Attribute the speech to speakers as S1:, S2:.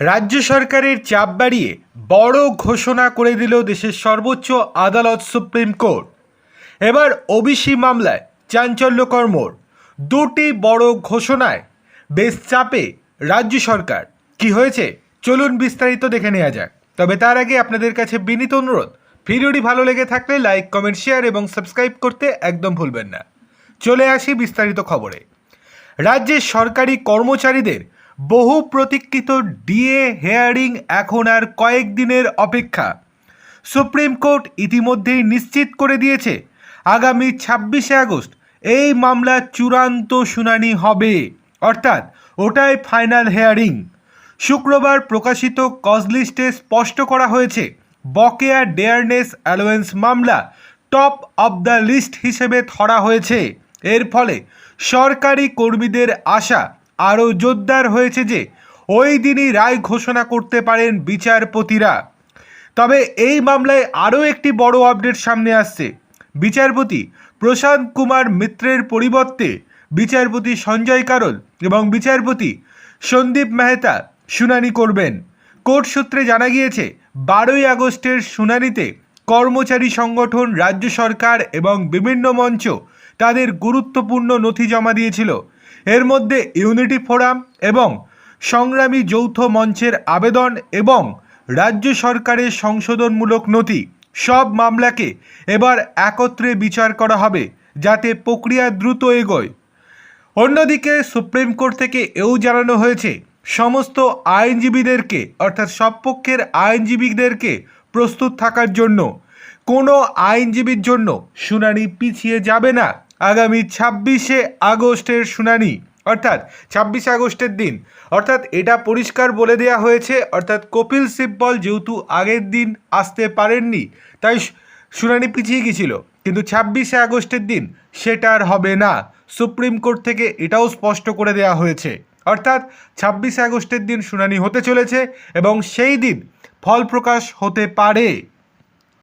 S1: রাজ্য সরকারের চাপ বাড়িয়ে বড় ঘোষণা করে দিল দেশের সর্বোচ্চ আদালত সুপ্রিম কোর্ট। এবার ওবিসি মামলায় চাঞ্চল্যকর মোড়। দুটি বড় ঘোষণায় বেশ চাপে রাজ্য সরকার। কি হয়েছে? চলুন বিস্তারিত দেখে নেওয়া যাক। তবে তার আগে আপনাদের কাছে বিনীত অনুরোধ, ভিডিওটি ভালো লেগে থাকলে লাইক, কমেন্ট, শেয়ার এবং সাবস্ক্রাইব করতে একদম ভুলবেন না। চলে আসি বিস্তারিত খবরে। রাজ্যের সরকারি কর্মচারীদের বহু প্রতীক্ষিত ডিএ হেয়ারিং এখন আর কয়েকদিনের অপেক্ষা। সুপ্রিম কোর্ট ইতিমধ্যেই নিশ্চিত করে দিয়েছে, আগামী ছাব্বিশে আগস্ট এই মামলা চূড়ান্ত শুনানি হবে। অর্থাৎ ওটাই ফাইনাল হেয়ারিং। শুক্রবার প্রকাশিত কজলিস্টে স্পষ্ট করা হয়েছে, বকেয়া ডেয়ারনেস অ্যালোয়েন্স মামলা টপ অব দ্য লিস্ট হিসেবে ধরা হয়েছে। এর ফলে সরকারি কর্মীদের আশা আরও জোরদার হয়েছে যে ওই দিনই রায় ঘোষণা করতে পারেন বিচারপতিরা। তবে এই মামলায় আরও একটি বড় আপডেট সামনে আসছে। বিচারপতি প্রশান্ত কুমার মিত্রের পরিবর্তে বিচারপতি সঞ্জয় কারল এবং বিচারপতি সন্দীপ মেহতা শুনানি করবেন। কোর্ট সূত্রে জানা গিয়েছে, বারোই আগস্টের শুনানিতে কর্মচারী সংগঠন, রাজ্য সরকার এবং বিভিন্ন মঞ্চ তাদের গুরুত্বপূর্ণ নথি জমা দিয়েছিল। এর মধ্যে ইউনিটি ফোরাম এবং সংগ্রামী যৌথ মঞ্চের আবেদন এবং রাজ্য সরকারের সংশোধনমূলক নথি, সব মামলাকে এবার একত্রে বিচার করা হবে যাতে প্রক্রিয়া দ্রুত এগোয়। অন্যদিকে সুপ্রিম কোর্ট থেকে এও জানানো হয়েছে, সমস্ত আইনজীবীদেরকে, অর্থাৎ সব পক্ষের আইনজীবীদেরকে প্রস্তুত থাকার জন্য, কোনো আইনজীবীর জন্য শুনানি পিছিয়ে যাবে না। আগামী ছাব্বিশে আগস্টের শুনানি, অর্থাৎ ছাব্বিশে আগস্টের দিন। অর্থাৎ এটা পরিষ্কার বলে দেওয়া হয়েছে, অর্থাৎ কপিল সিব্বল যেহেতু আগের দিন আসতে পারেননি, তাই শুনানি পিছিয়ে গিয়েছিল। কিন্তু ছাব্বিশে আগস্টের দিন সেটা আর হবে না। সুপ্রিম কোর্ট থেকে এটাও স্পষ্ট করে দেওয়া হয়েছে। অর্থাৎ ছাব্বিশে আগস্টের দিন শুনানি হতে চলেছে এবং সেই দিন ফল প্রকাশ হতে পারে।